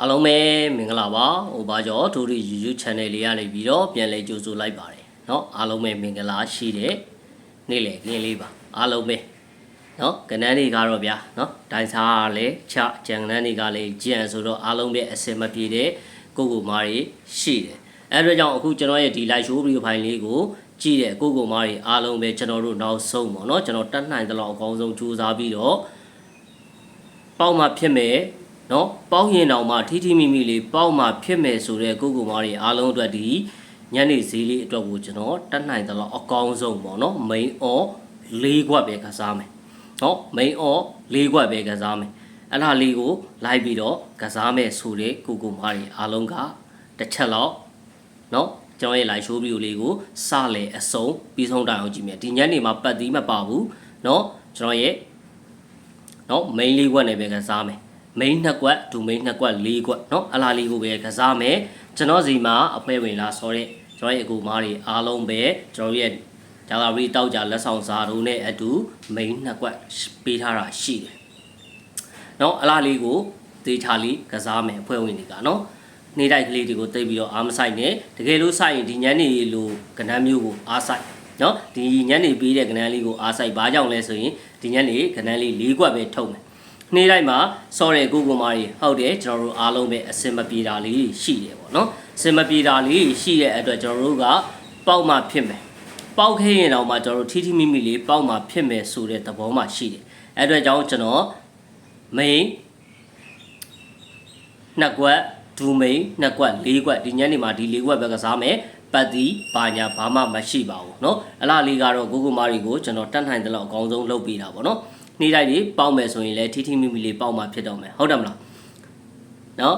အားလုံးပဲမင်္ဂလာပါဟိုဘာကျော်ဒိုရီ YouTube channel လေးကနေပြီးတော့ပြန်လဲကြိုဆိုလိုက်ပါတယ်เนาะအားလုံးပဲမင်္ဂလာရှိတဲ့နေ့လေကင်းလေးပါအားလုံးပဲเนาะကနန်းတွေကတော့ဗျာเนาะဒိုင်စာကလည်းချကြံကနန်းတွေကလည်းကြံဆိုတော့အားလုံးပဲအစင်မပြေတဲ့ကိုကိုမားတွေရှိတယ်အဲ့ဒါကြောင့်အခုကျွန်တော်ရဲ့ဒီ live show video file လေးကိုကြည့်တဲ့ကိုကိုမားတွေအားလုံးပဲကျွန်တော်တို့နောက်ဆုံးပေါ့เนาะကျွန်တော်တတ်နိုင်တဲ့လောက်အကောင်းဆုံးကြိုးစားပြီးတော့ ပေါက်မှဖြစ်မယ် နော်ပေါက်ရင်တောင်မှထီထီမိမိလေးပေါက်မှဖြစ်မယ်ဆိုတဲ့ကိုကိုမားတွေအားလုံးအတွက်ဒီညနေဈေးလေးအတွက်ကိုကျွန်တော်တတ်နိုင်သလောက်အကောင်းဆုံးပေါ့နော် main or ၄ခွက်ပဲကစားမယ်နော် main or ၄ခွက်ပဲကစားမယ်အဲ့ဒါလေးကိုလိုက်ပြီးတော့ကစားမယ်ဆိုတဲ့ကိုကိုမားတွေအားလုံးကတစ်ချက်လောက်နော်ကျွန်တော်ရဲ့ live show video လေးကိုစလေအစုံပြီးဆုံးတိုင်အောင်ကြည့်မယ်ဒီညနေမှာပတ်သီးမပါဘူးနော်ကျွန်တော်ရဲ့ เนาะ main လေးကွက်နဲ့ပဲကစားမယ် main နှစ်ကွက်ဒူ main နှစ်ကွက်၄ကွက်เนาะအလားလေးကိုပဲကစားမယ်ကျွန်တော်စီမှာအဖွဲဝင်လာဆိုတဲ့ကျွန်တော်ရဲ့အကူမားတွေအားလုံးပဲကျွန်တော်ရဲ့ဂျာဂါရီတောက်ကြလက်ဆောင်စာတို့နဲ့အတူ main နှစ်ကွက်ပေးထားတာရှိတယ်เนาะအလားလေးကိုသေချာလေးကစားမယ်အဖွဲဝင်တွေကเนาะနေတိုက်ကလေးတွေကိုတိတ်ပြီးတော့အားမဆိုင်နဲ့တကယ်လို့ဆိုင်ရင်ဒီညနေလိုကဏ္ဍမျိုးကိုအားဆိုင်เนาะဒီညနေပေးတဲ့ကဏ္ဍလေးကိုအားဆိုင်ဘာကြောင့်လဲဆိုရင်ဒီညနေကဏ္ဍလေး၄ကွက်ပဲထုတ်မယ် နေ့တိုင်းမှာစော်တဲ့ကိုကိုမားကြီးဟုတ်တယ်ကျွန်တော်တို့အားလုံးပဲအစင်မပြေတာလေးရှိတယ်ပေါ့နော်အစင်မပြေတာလေးရှိတဲ့အတွက်ကျွန်တော်တို့ကပေါက်မှဖြစ်မယ်ပေါက်ခဲရင်တော့မှကျွန်တော်တို့ထီထီမိမိလေးပေါက်မှဖြစ်မယ်ဆိုတဲ့သဘောမှရှိတယ်အဲ့အတွက်ကြောင့်ကျွန်တော် main နှစ်ကွက်ဒူမိန်နှစ်ကွက်၄ကွက်ဒီညနေမှာဒီ၄ကွက်ပဲကစားမယ်ပတ်တီဘာညာဘာမှမရှိပါဘူးเนาะအလားလေးကတော့ကိုကိုမာရီကိုကျွန်တော်တတ်နိုင်တဲ့လောက်အကောင်းဆုံးလုပ်ပေးတာပေါ့เนาะ နှိတိုက်တွေပေါက်မယ်ဆိုရင်လည်းထိထိမိမိလေးပေါက်မှာဖြစ်တော့မယ်ဟုတ်တယ်မလားနော်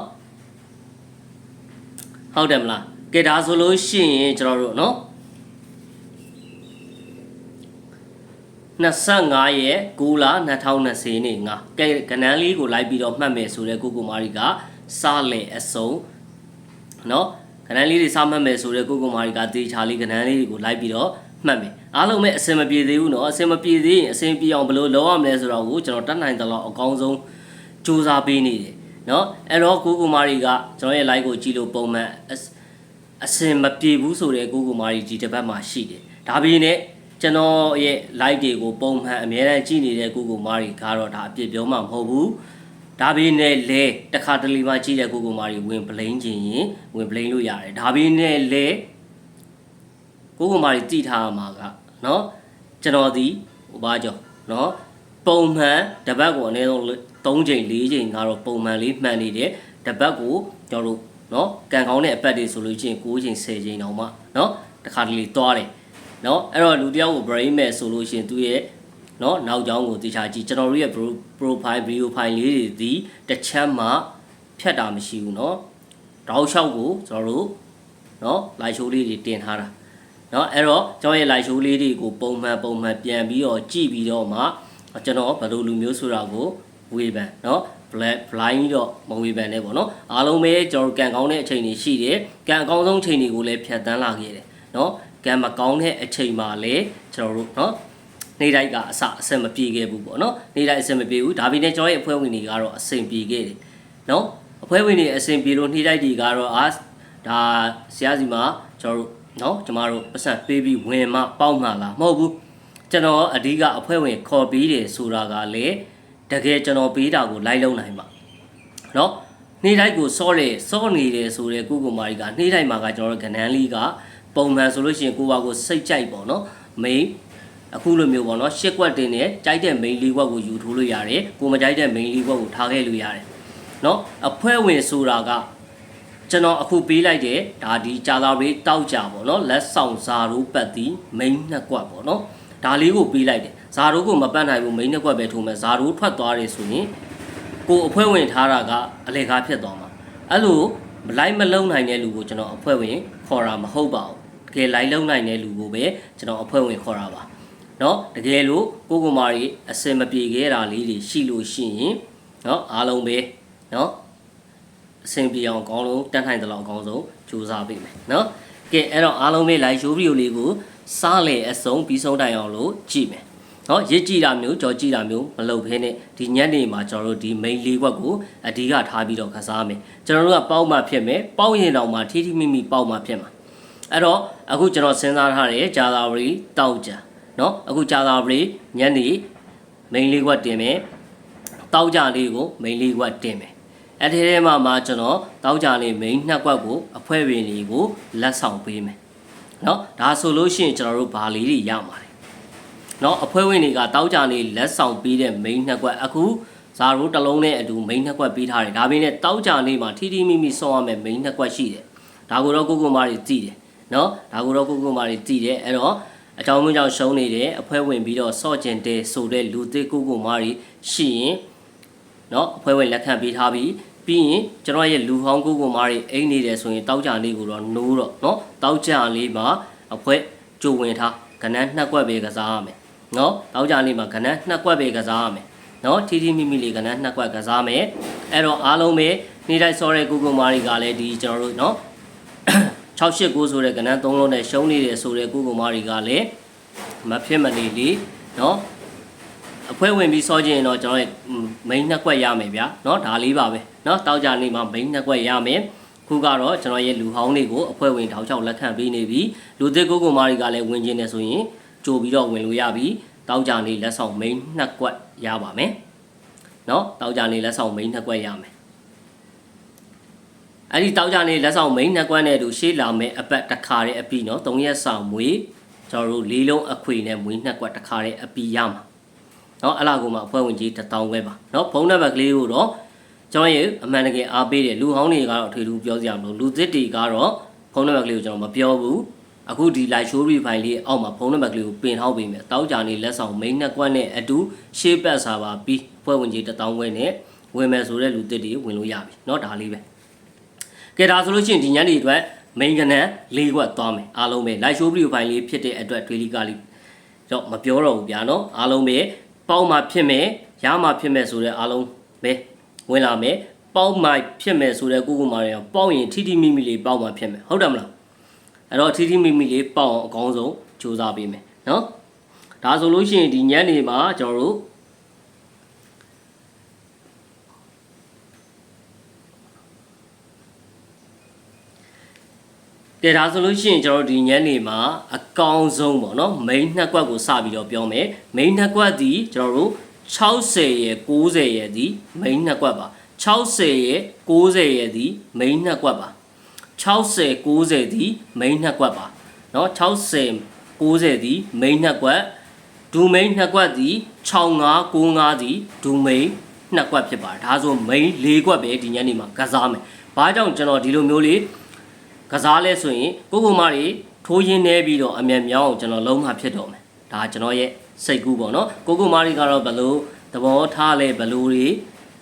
ဟုတ်တယ်မလားကဲဒါဆိုလို့ရှိရင်ကျွန်တော်တို့နော်25ရက်9လ2020နေ့ငါကဲကနန်းလေးကိုလိုက်ပြီးတော့မှတ်မယ်ဆိုတဲ့ကိုကိုမာရီကစလေအစုံနော်ကနန်းလေးတွေစမှတ်မယ်ဆိုတဲ့ကိုကိုမာရီကတေချာလေးကနန်းလေးတွေကိုလိုက်ပြီးတော့ မှတ်မယ်အားလုံးပဲအစင်မပြေသေးဘူးเนาะအစင်မပြေသေးရင်အစင်ပြေအောင်ဘယ်လိုလုပ်ရမလဲဆိုတော့ကိုကျွန်တော်တတ်နိုင်သလောက်အကောင်းဆုံးစူးစမ်းပေးနေတယ်เนาะအဲ့တော့ကိုကိုမာရီကကျွန်တော်ရဲ့ live ကိုကြည့်လို့ပုံမှန်အစင်မပြေဘူးဆိုတဲ့ကိုကိုမာရီဒီတစ်ပတ်မှာရှိတယ်ဒါပေမဲ့ကျွန်တော်ရဲ့ live တွေကိုပုံမှန်အများအားကြည့်နေတဲ့ကိုကိုမာရီကတော့ဒါအပြစ်ပြောမှမဟုတ်ဘူးဒါပေမဲ့လေတခါတလေမှကြည့်တဲ့ကိုကိုမာရီဝင်ပလိန်ခြင်းရင်ဝင်ပလိန်လို့ရတယ်ဒါပေမဲ့လေ ဥပမာတွေသိထားရမှာကနော်ကျွန်တော်ဒီဟိုပါကြောနော်ပုံမှန်တပတ်ကိုအနည်းဆုံး3ချိန်4ချိန်ကတော့ပုံမှန်လေးမှန်နေတယ်တပတ်ကိုကျွန်တော်တို့နော်ကံကောင်းတဲ့အပတ်တွေဆိုလို့ချင်း9ချိန်10ချိန်တောင်မှနော်တခါတလေသွားတယ်နော်အဲ့တော့လူတယောက်ကို brain မဲ့ဆိုလို့ရှင်သူရဲ့နော်နောက်ကြောင်းကိုသိချာကြည့်ကျွန်တော်တို့ရဲ့ profile video file လေးတွေဒီတစ်ချက်မှဖြတ်တာမရှိဘူးနော်တောက်လျှောက်ကိုကျွန်တော်တို့နော် live show လေးတွေတင်ထားတာ เนาะအဲ့တော့ကျွန်တော်ရဲ့ live show လေးတွေကိုပုံမှန်ပုံမှန်ပြန်ပြီးတော့ကြည့်ပြီးတော့မှကျွန်တော်ဘယ်လိုလူမျိုးဆိုတာကိုဝေဖန်เนาะ black blind တော့မဝေဖန်နဲ့ပေါ့เนาะအားလုံးပဲကျွန်တော်ကန်ကောင်းတဲ့အချိန်တွေရှိတယ်ကန်အကောင်းဆုံးအချိန်တွေကိုလည်းဖြတ်တန်းလာခဲ့တယ်เนาะကံမကောင်းတဲ့အချိန်မှာလည်းကျွန်တော်တို့เนาะနေတိုင်းကအစအဆင်မပြေခဲ့ဘူးပေါ့နော်နေတိုင်းအဆင်မပြေဘူးဒါပေမဲ့ကျွန်တော်ရဲ့အဖွဲ့ဝင်တွေကတော့အဆင်ပြေခဲ့တယ်နော်အဖွဲ့ဝင်တွေအဆင်ပြေလို့နေတိုင်းတွေကတော့အာဒါဆရာစီမှာကျွန်တော်တို့ နော်ကျမတို့ပတ်စံပေးပြီးဝင်မှပေါက်မှလားမဟုတ်ဘူးကျွန်တော်အဓိကအဖွဲ့ဝင်ခေါ်ပြီးတယ်ဆိုတာကလေတကယ်ကျွန်တော်ပေးတာကိုလိုက်လုံးနိုင်ပါနော်နေတိုင်းကိုစောတယ်စောနေတယ်ဆိုတဲ့ကိုကိုမာရီကနေတိုင်းမှာကကျွန်တော်တို့ကနန်းလေးကပုံမှန်ဆိုလို့ရှိရင်ကိုပါကိုစိတ်ကြိုက်ပေါ့နော်မိန်အခုလိုမျိုးပေါ့နော်ရှစ်ကွက်တင်နဲ့ကြိုက်တဲ့ main လေးကွက်ကိုယူထိုးလို့ရတယ်ကိုမကြိုက်တဲ့ main လေးကွက်ကိုထားခဲ့လို့ရတယ်နော်အဖွဲ့ဝင်ဆိုတာက ကျွန်တော်အခုပေးလိုက်တဲ့ဒါဒီဂျာသာရေးတောက်ကြပေါ့နော်လက်ဆောင်ဇာရိုးပတ်တီမိန်းနှစ်ကွက်ပေါ့နော်ဒါလေးကိုပေးလိုက်တယ်ဇာရိုးကိုမပတ်နိုင်ဘူးမိန်းနှစ်ကွက်ပဲထိုးမယ်ဇာရိုးထွက်သွားတယ်ဆိုရင်ကိုအဖွဲဝင်ထားတာကအလေကားဖြစ်သွားမှာအဲ့လိုလိုက်မလုံနိုင်တဲ့လူကိုကျွန်တော်အဖွဲဝင်ခေါ်တာမဟုတ်ပါဘူးတကယ်လိုက်လုံနိုင်တဲ့လူကိုပဲကျွန်တော်အဖွဲဝင်ခေါ်တာပါနော်တကယ်လို့ကိုကိုမာရီအစင်မပြေခဲ့တာလေးတွေရှိလို့ရှိရင်နော်အားလုံးပဲနော် အဆင်ပြေအောင်အကောင်းဆုံးတတ်နိုင်သလောက်အကောင်းဆုံးကြိုးစားပေးမယ်နော်ကဲအဲ့တော့အားလုံးပဲ live show video လေးကိုစလေအဆုံးပြီးဆုံးတိုင်အောင်လို့ကြည့်မယ်နော်ရစ်ကြည့်တာမျိုးကြော်ကြည့်တာမျိုးမလုပ်ဘဲနဲ့ဒီညနေမှာကျွန်တော်တို့ဒီ main လေးဘက်ကိုအဓိကထားပြီးတော့ခစားမယ်ကျွန်တော်တို့ကပေါက်မှဖြစ်မယ်ပေါက်ရင်တောင်မှထိထိမိမိပေါက်မှဖြစ်မှာအဲ့တော့အခုကျွန်တော်စဉ်းစားထားတယ်ဂျာသာဝရီတောက်ကြနော်အခုဂျာသာဝရီညနေ main လေးဘက်တင်မယ်တောက်ကြလေးကို main လေးဘက်တင်မယ် အဲ့ဒီထဲမှာမှကျွန်တော်တောက်ကြလေး main နှစ်ခွက်ကိုအဖွဲပင်လေးကိုလက်ဆောင်ပေးမယ်နော်ဒါဆိုလို့ရှိရင်ကျွန်တော်တို့ဘာလေးတွေရမှာလဲ เนาะအဖွဲဝင်တွေကတောက်ကြနေလက်ဆောင်ပေးတဲ့ main နှစ်ကွက်အခုဇာရိုးတစ်လုံးနဲ့အတူ main နှစ်ကွက်ပေးထားတယ်ဒါပေမဲ့တောက်ကြနေမှာထီထီမိမိဆောင်းရမယ် main နှစ်ကွက်ရှိတယ်ဒါကိုတော့ကိုကိုမာတွေကြည့်တယ်เนาะဒါကိုတော့ကိုကိုမာတွေကြည့်တယ်အဲ့တော့အကြောင်းမျိုးကြောင့်ရှုံးနေတယ်အဖွဲဝင်ပြီးတော့ဆော့ကျင်တဲ့ဆိုတဲ့လူသစ်ကိုကိုမာတွေရှိရင် เนาะအဖွဲဝင်လက်ခံပေးထားပြီးပြီးရင်ကျွန်တော်ရဲ့လူဟောင်းကိုကိုမာတွေအိမ်နေတယ်ဆိုရင်တောက်ကြလေးကိုတော့နိုးတော့เนาะတောက်ကြလေးမှာအဖွဲကြိုဝင်ထားကနန်းနှစ်ကွက်ပဲကစားရမယ် နော်တောက်ကြလေးမှာကဏ္ဍနှစ်ကွက်ပဲကစားရမယ်နော်ထီထီမိမိလေးကဏ္ဍနှစ်ကွက်ကစားမယ်အဲ့တော့အားလုံးပဲနေ့တိုင်းစောတဲ့ကိုကိုမာရီကလည်းဒီကျွန်တော်တို့နော်689ဆိုတဲ့ကဏ္ဍ3လုံးနဲ့ရှုံးနေတယ်ဆိုတဲ့ကိုကိုမာရီကလည်းမဖြစ်မနေလေးနော်အ ဖွဲဝင်ပြီးစောခြင်းရင်တော့ကျွန်တော်ရဲ့ main နှစ်ကွက်ရမယ်ဗျာเนาะဒါလေးပါပဲเนาะတောက်ကြနေမှာ main နှစ်ကွက်ရမယ်ခုကတော့ကျွန်တော်ရဲ့လူဟောင်းတွေကိုအဖွဲဝင်ထောက်ချောက်လက်ခံပေးနေပြီလူသစ်ကိုကိုမာရီကလည်းဝင်ခြင်းနေဆိုရင် ကြိုပြီးတော့ဝင်လို့ရပြီတောက်ကြနေလက်ဆောင် main နှစ်ကွက်ရပါမယ်เนาะတောက်ကြနေလက်ဆောင် main နှစ်ကွက်ရမယ်အဲ့ဒီတောက်ကြနေလက်ဆောင် main နှစ်ကွက်နဲ့တူရှေးလာမယ်အပတ်တစ်ခါတည်းအပြီးเนาะ၃ရက်ဆောင်မွေးကျွန်တော်တို့လေးလုံးအခွေနဲ့မွေးနှစ်ကွက်တစ်ခါတည်းအပြီးရမှာ เนาะအဲ့လာကိုမှအဖွဲ့ဝင်ကြီး1000ပဲပါเนาะဖုန်းနံပါတ်ကလေးကိုတော့ကျွန်တော်ရဲ့အမှန်တကယ်အားပေးတယ်လူဟောင်းတွေကတော့ထွေထူးပြောစရာမလိုလူသစ်တွေကတော့ဖုန်းနံပါတ်ကလေးကိုကျွန်တော်မပြောဘူး အခုဒီ live show refile လေးအောက်မှာဖုန်းနံပါတ်ကလေးကိုပင်ထောက်ပေးမယ်တောက်ကြနေလက်ဆောင် main နှစ်ကွက်နဲ့အတူရှေ့ပတ်စာပါပြီးဖွဲ့ဝင်ကြီး1000ခွဲနဲ့ဝင်မယ်ဆိုတဲ့လူတစ်တွေဝင်လို့ရပြီเนาะဒါလေးပဲကဲဒါဆိုလို့ရှိရင်ဒီညနေအတွက် main ကနန်း၄ကွက်သွားမယ်အားလုံးပဲ live show refile လေးဖြစ်တဲ့အတွက် daily ကလေးတော့မပြောတော့ဘူးဗျာเนาะအားလုံးပဲ ပေါက်မှဖြစ်မယ်ရမှဖြစ်မယ်ဆိုတဲ့အားလုံးပဲဝင်လာမယ်ပေါက်မှဖြစ်မယ်ဆိုတဲ့ကိုကိုမာတွေပေါက်ရင်ထိထိမိမိလေးပေါက်မှဖြစ်မယ်ဟုတ်တယ်မလားအဲ့တော့ထီထီမိမိလေးပေါအောင်အကောင်းဆုံးစူးစမ်းပေးမယ်နော်ဒါဆိုလို့ရှိရင်ဒီညနေမှာကျွန်တော်တို့ ကဲဒါဆိုလို့ရှိရင်ကျွန်တော်တို့ဒီညနေမှာအကောင်းဆုံးပေါ့နော် main နှစ်ကွက်ကိုစပြီးတော့ပြောမယ် main နှစ်ကွက်ဒီကျွန်တော်တို့60ရဲ့90ရဲ့ဒီ main နှစ်ကွက်ပါ60ရဲ့90ရဲ့ဒီ main နှစ်ကွက်ပါ 60 90ဒီ main နှစ်ကွက်ပါเนาะ60 90ဒီ main နှစ်ကွက်ဒူ main နှစ်ကွက်ဒီ65 95ဒီဒူ main နှစ်ကွက်ဖြစ်ပါတယ်ဒါဆို main ၄ကွက်ပဲဒီညနေမှာကစားမယ်ဘာကြောင့်ကျွန်တော်ဒီလိုမျိုးလေး ကစားလဲဆိုရင်ကိုကိုမတွေထိုးရင်းနေပြီးတော့အမြန်မြောင်းအောင်ကျွန်တော်လုံးမှဖြစ်တော့မယ်ဒါကျွန်တော်ရဲ့စိတ်ကူးပေါ့နော်ကိုကိုမတွေကတော့ဘလို့သဘောထားလဲဘလို့တွေ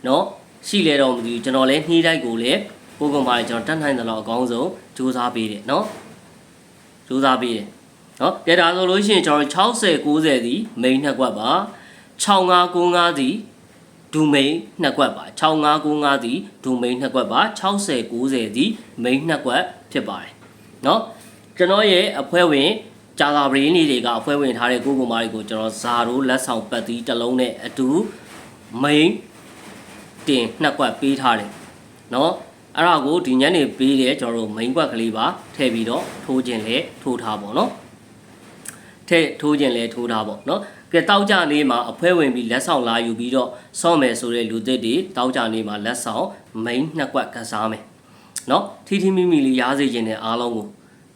နော်ရှိလဲတော့မသိဘူးကျွန်တော်လဲနှီးတိုက်ကိုလဲကိုကိုမတွေကျွန်တော်တတ်နိုင်သလောက်အကောင်းဆုံးစူးစမ်းပေးတယ်နော်စူးစမ်းပေးတယ်နော်ပြဒါဆိုလို့ရှိရင်ကျွန်တော်60 90ဒီ main နှစ်ကွက်ပါ65 95ဒီ ဒူ main နှစ်ကွက်ပါ6595ဒီဒူ main နှစ်ကွက်ပါ60 90ဒီ main နှစ်ကွက်ဖြစ်ပါတယ်เนาะကျွန်တော်ရဲ့အဖွဲဝင်ဂျာသာဘရင်းတွေကအဖွဲဝင်ထားတဲ့ကိုကိုမာတွေကိုကျွန်တော်ဇာရိုးလက်ဆောင်ပတ်သီးတစ်လုံးနဲ့အတူ main တင်နှစ်ကွက်ပေးထားတယ်เนาะ အဲ့ဒါကိုဒီညနေပေးတယ်ကျွန်တော်တို့ main ကွက်ကလေးပါထည့်ပြီးတော့ထိုးခြင်းလဲထိုးထားပါတော့ထည့်ထိုးခြင်းလဲထိုးထားပါတော့ ကဲတောက်ကြနေမှာအဖွဲဝင်ပြီးလက်ဆောင်လာယူပြီးတော့ဆော့မယ်ဆိုတဲ့လူသစ်တွေတောက်ကြနေမှာလက်ဆောင် main နှစ်ကွက်ကစားမယ်เนาะထီထီမိမိလေးရားစေခြင်းနဲ့အားလုံးကို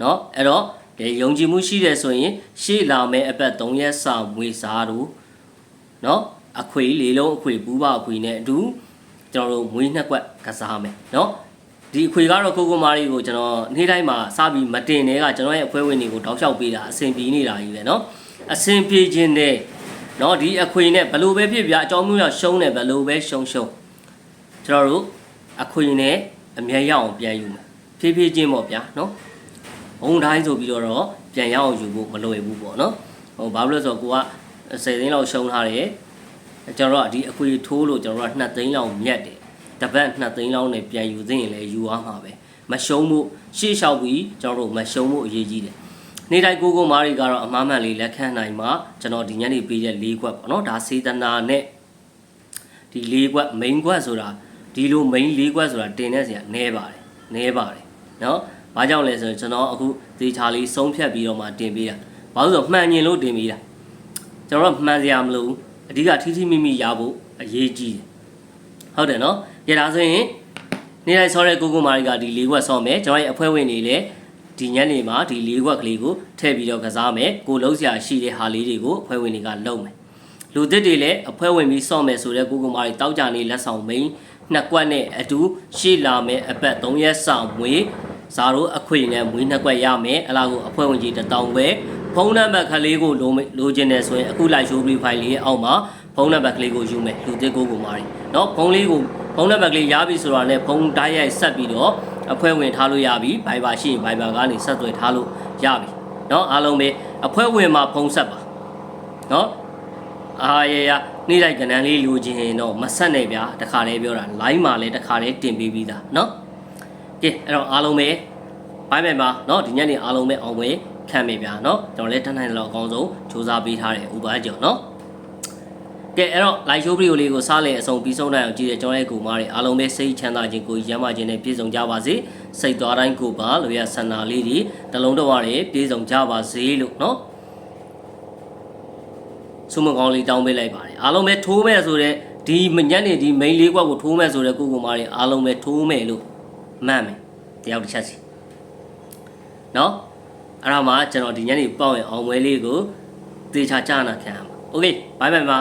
เนาะအဲ့တော့ဒီယုံကြည်မှုရှိတယ်ဆိုရင်ရှေ့လာမယ့်အပတ်3ရက်စာမွေစားတို့เนาะအခွေလေးလုံးအခွေပူးပါအခွေနဲ့အတူကျွန်တော်တို့မွေးနှစ်ကွက်ကစားမယ်เนาะ ဒီအခွေကတော့ကိုကိုမာရီကိုကျွန်တော်နေ့တိုင်းမှာစပြီးမတင်တဲ့ကကျွန်တော်ရဲ့အဖွဲဝင်တွေကိုတောက်လျှောက်ပေးတာအဆင်ပြေနေတာကြီးပဲเนาะ အဆင်ပြေခြင်းနဲ့เนาะဒီအခွေနဲ့ဘယ်လိုပဲဖြစ်ပြအကြောင်းမျိုးရောက်ရှုံးတယ်ဘယ်လိုပဲရှုံးရှုံးကျွန်တော်တို့အခွေနဲ့အမြဲရအောင်ပြန်ယူမယ်ဖြည်းဖြည်းချင်းပေါ့ဗျာเนาะဘုံတိုင်းဆိုပြီးတော့ပြန်ရအောင်ယူဖို့မလွယ်ဘူးပေါ့เนาะဟိုဘာလို့လဲဆိုတော့ကိုက10သိန်းလောက်ရှုံးထားတယ်ကျွန်တော်တို့ကဒီအခွေထိုးလို့ကျွန်တော်တို့က2သိန်းလောက်မြတ်တယ် တပတ်2သိန်းလောက်နဲ့ပြန်ယူသိရင်လည်းယူရမှာပဲမရှုံးမှုရှေ့လျှောက်ပြီးကျွန်တော်တို့မရှုံးမှုအရေးကြီးတယ် နေ့တိုင်းကိုကိုမားတွေကတော့အမားမှန်လေးလက်ခံနိုင်မှာကျွန်တော်ဒီညနေပေးတဲ့၄ခွက်ပေါ့နော်ဒါစေတနာနဲ့ဒီ၄ခွက် main ခွက်ဆိုတာဒီလို main ၄ခွက်ဆိုတာတင်တဲ့စရာနည်းပါတယ်နည်းပါတယ်နော်ဘာကြောင့်လဲဆိုရင်ကျွန်တော်အခုသေချာလေးဆုံးဖြတ်ပြီးတော့မှတင်ပေးတာဘာလို့လဲဆိုတော့မှန်ညင်လို့တင်ပေးတာကျွန်တော်ကမှန်စရာမလိုဘူးအဓိကထီးထီးမိမိရဖို့အရေးကြီးတယ်ဟုတ်တယ်နော်ရဒါဆိုရင်နေ့တိုင်းဆောတဲ့ကိုကိုမာရီကဒီ၄ခွက်ဆောမယ်ကျွန်တော်ရဲ့အဖွဲ့ဝင်တွေလည်း ဒီညနေမှာဒီလေးခွက်ကလေးကိုထည့်ပြီးတော့ကစားမယ်ကိုလုံးစရာရှိတဲ့ဟာလေးတွေကိုအဖွဲ့ဝင်တွေကလုပ်မယ်လူသစ်တွေလည်းအဖွဲ့ဝင်ပြီးစော့မယ်ဆိုတဲ့ကိုကိုမာတွေတောက်ကြနေလက်ဆောင်မိန်နှစ်ကွက်နဲ့အတူရှေ့လာမယ်အပတ်3ရက်ဆောင်မွေးဇာတို့အခွေနဲ့မွေးနှစ်ကွက်ရမယ်အလားကိုအဖွဲ့ဝင်ကြီးတစ်တောင်ပဲဖုန်းနံပါတ်ကလေးကိုလိုလိုချင်တယ်ဆိုရင်အခုလိုက် show brief file လေးရဲ့အောက်မှာဖုန်းနံပါတ်ကလေးကိုယူမယ်လူသစ်ကိုကိုမာတွေเนาะဖုန်းလေးကိုဖုန်းနံပါတ်ကလေးရပြီဆိုတာနဲ့ဖုန်းတိုင်းရိုက်ဆက်ပြီးတော့ အဖွဲ့ဝင်ထားလို့ရပြီ Viber ရှိရင် Viber ကနေဆက်သွယ်ထားလို့ရပြီเนาะအားလုံးပဲအဖွဲ့ဝင်မှာဖုံးဆက်ပါเนาะအာရရနေ့တိုက်ကဏ္ဍလေးလိုချင်ရင်တော့မဆက်နဲ့ဗျာတခါလေးပြောတာ line မှာလည်းတခါလေးတင်ပေးပြီးသားเนาะကဲအဲ့တော့အားလုံးပဲဘိုင်းမယ်ပါเนาะဒီညနေအားလုံးပဲအောင်ပဲခံမယ်ဗျာเนาะကျွန်တော်လည်းတန်းနိုင်တယ်လို့အကောင်းဆုံးစူးစမ်းပေးထားတယ်ဥပါကြောင့်เนาะ ကဲအဲ့တော့ live show video လေးကိုစားလေအဆုံးပြီးဆုံးနိုင်အောင်ကြည့်တဲ့ကျွန်တော်ရဲ့ကိုမားတွေအားလုံးပဲစိတ်ချမ်းသာခြင်းကိုရမ်းပါခြင်းနဲ့ပြည့်စုံကြပါစေစိတ်သွားတိုင်းကိုပါလိုရဆန္ဒလေးတွေတလုံးတော့ရတယ်ပြည့်စုံကြပါစေလို့เนาะဆုမကောင်းလေးတောင်းပေးလိုက်ပါတယ်အားလုံးပဲထိုးမဲ့ဆိုတဲ့ဒီမညက်နေဒီ main လေးကွက်ကိုထိုးမဲ့ဆိုတဲ့ကိုကိုမားတွေအားလုံးပဲထိုးမဲ့လို့မှတ်မယ်တယောက်တစ်ချက်စီเนาะအဲ့ဒါမှကျွန်တော်ဒီညနေပေါ့ရင်အောင်ပွဲလေးကိုသေချာကြားနာခံရမှာโอเคဘိုင်ဘိုင်ပါ